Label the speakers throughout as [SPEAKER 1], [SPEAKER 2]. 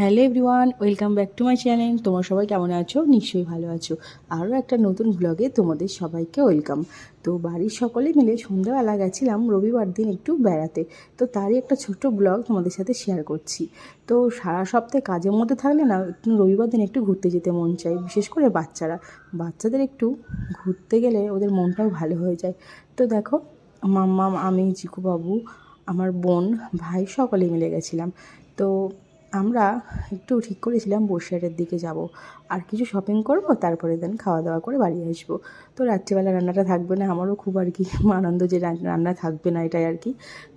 [SPEAKER 1] Hello everyone, welcome back to my channel. তোমরা সবাই কেমন আছো? নিশ্চয়ই ভালো আছো। আরও একটা নতুন ব্লগে তোমাদের সবাইকে ওয়েলকাম। তো বাড়ির সকলে মিলে সন্ধ্যাবেলা গেছিলাম রবিবার দিন একটু বেড়াতে। তো তারই একটা ছোট্ট ব্লগ তোমাদের সাথে শেয়ার করছি। তো সারা সপ্তাহে কাজের মধ্যে থাকলে না রবিবার দিন একটু ঘুরতে যেতে মন চায়, বিশেষ করে বাচ্চারা। বাচ্চাদের একটু ঘুরতে গেলে ওদের মনটাও ভালো হয়ে যায়। তো দেখো মাম্মা আমি, জিকুবাবু, আমার বোন, ভাই সকলে মিলে গেছিলাম। তো আমরা একটু ঠিক করেছিলাম বসিরহাটের দিকে যাব। আর কিছু শপিং করব, তারপরে দেন খাওয়া দাওয়া করে বাড়ি আসব। তো রাত্রিবেলা রান্নাটা থাকবে না, আমারও খুব আর কি আনন্দ যে রান্না থাকবে না এটাই আর কি।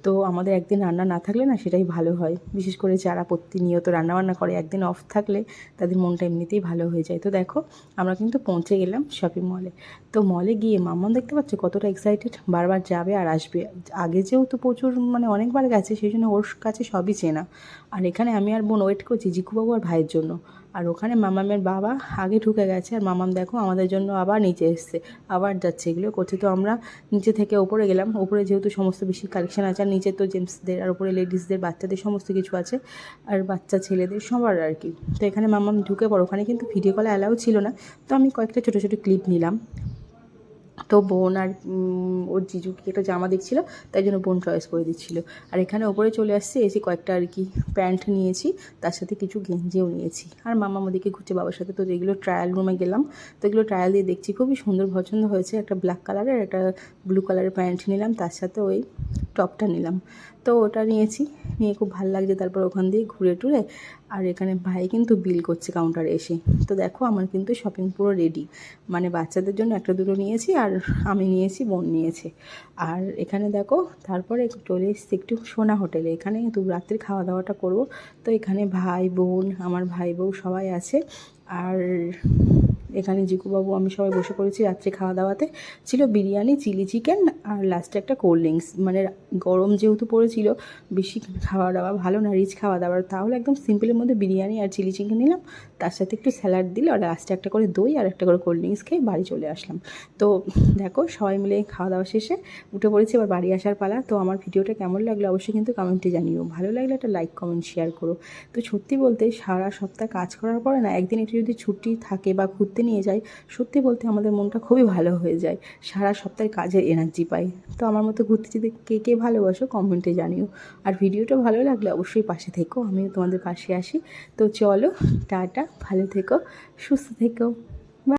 [SPEAKER 1] তো আমাদের একদিন রান্না না থাকলে না সেটাই ভালো হয়। বিশেষ করে যারা প্রতিনিয়ত রান্নাবান্না করে, একদিন অফ থাকলে তাদের মনটা এমনিতেই ভালো হয়ে যায়। তো দেখো, আমরা কিন্তু পৌঁছে গেলাম শপিং মলে তো মলে গিয়ে মাম্মাম দেখতে পাচ্ছ কতটা এক্সাইটেড বারবার যাবে আর আসবে। আগে যেহেতু প্রচুর মানে অনেকবার গেছে, সেই জন্য ওর কাছে সবই চেনা। আর এখানে আমি আর বোন ওয়েট করছি, জিকুবাবু আর ভাইয়ের জন্য। আর ওখানে মামামের বাবা আগে ঢুকে গেছে, আর মামাম দেখো আমাদের জন্য আবার নিচে এসছে, আবার যাচ্ছে। এগুলো করছে তো আমরা নিচে থেকে ওপরে গেলাম ওপরে যেহেতু সমস্ত বেশি কালেকশন আছে, আর নিচে তো জেন্টসদের আর ওপরে লেডিসদের বাচ্চাদের সমস্ত কিছু আছে, আর বাচ্চা ছেলেদের সবার আর কি। তো এখানে মামাম ঢুকে পড়ো, ওখানে কিন্তু ভিডিও কলে অ্যালাউ ছিল না। তো আমি কয়েকটা ছোটো ছোটো ক্লিপ নিলাম। তো বোন আর ওর জিজুকে একটা জামা দেখছিল, তাই জন্য বোন চয়েস করে দিচ্ছিল। আর এখানে ওপরে চলে আসছে, এসে কয়েকটা আর কি প্যান্ট নিয়েছি, তার সাথে কিছু গেঞ্জিও নিয়েছি। আর মামা ওদিকে ঘুরছে বাবার সাথে, তো যেগুলো ট্রায়াল রুমে গেলাম, তো এগুলো ট্রায়াল দিয়ে দেখছি, খুবই সুন্দর, পছন্দ হয়েছে, একটা ব্ল্যাক কালারের একটা ব্লু কালারের প্যান্ট নিলাম, তার সাথে ওই টপটা নিলাম। তো ওটা নিয়েছি, নিয়ে খুব ভালো লাগছে তারপর ওখান দিয়ে ঘুরে টুরে। আর এখানে ভাই কিন্তু বিল করছে কাউন্টারে এসে। তো দেখো আমার কিন্তু শপিং পুরো রেডি মানে বাচ্চাদের জন্য একটা দুটো নিয়েছি আর আমি নিয়েছি, বোন নিয়েছে। আর এখানে দেখো তারপরে চলে এসেছি একটু সোনা হোটেলে। এখানে কিন্তু রাত্রে খাওয়া দাওয়াটা করব। তো এখানে ভাই, বোন, আমার ভাই বউ সবাই আছে। আর এখানে জিকুবাবু, আমি সবাই বসে পড়েছি রাত্রে খাওয়া দাওয়াতে ছিল বিরিয়ানি, চিলি চিকেন আর লাস্টে একটা কোল্ড ড্রিঙ্কস মানে গরম যেহেতু পড়েছিল, বেশি খাওয়া দাওয়া ভালো না রিচ খাওয়া দাওয়া তাহলে একদম সিম্পলের মধ্যে বিরিয়ানি আর চিলি চিকেন নিলাম। তার সাথে একটু স্যালাড দিল আর লাস্টে একটা করে দই আর একটা করে কোল্ড ড্রিঙ্কস খেয়ে বাড়ি চলে আসলাম। তো দেখো, সবাই মিলে খাওয়া দাওয়া শেষে উঠে পড়েছি, এবার বাড়ি আসার পালা। তো আমার ভিডিওটা কেমন লাগল অবশ্যই কিন্তু কমেন্টে জানিও। ভালো লাগলে একটা লাইক কমেন্ট শেয়ার করো। তো সত্যি বলতে সারা সপ্তাহ কাজ করার পরে না, একদিন একটু যদি ছুটি থাকে বা ঘুরতে নিয়ে যাই। সত্যি বলতে আমাদের মনটা খুবই ভালো হয়ে যায়। সারা সপ্তাহের কাজের এনার্জি পাই। তো আমার মতো ঘুরতে যেতে কে কে ভালোবাসো কমেন্টে জানিও। আর ভিডিওটা ভালো লাগলে অবশ্যই পাশে থেকো। আমিও তোমাদের পাশে আসি। তো চলো, টাটা, ভালো থেকো, সুস্থ থেকো।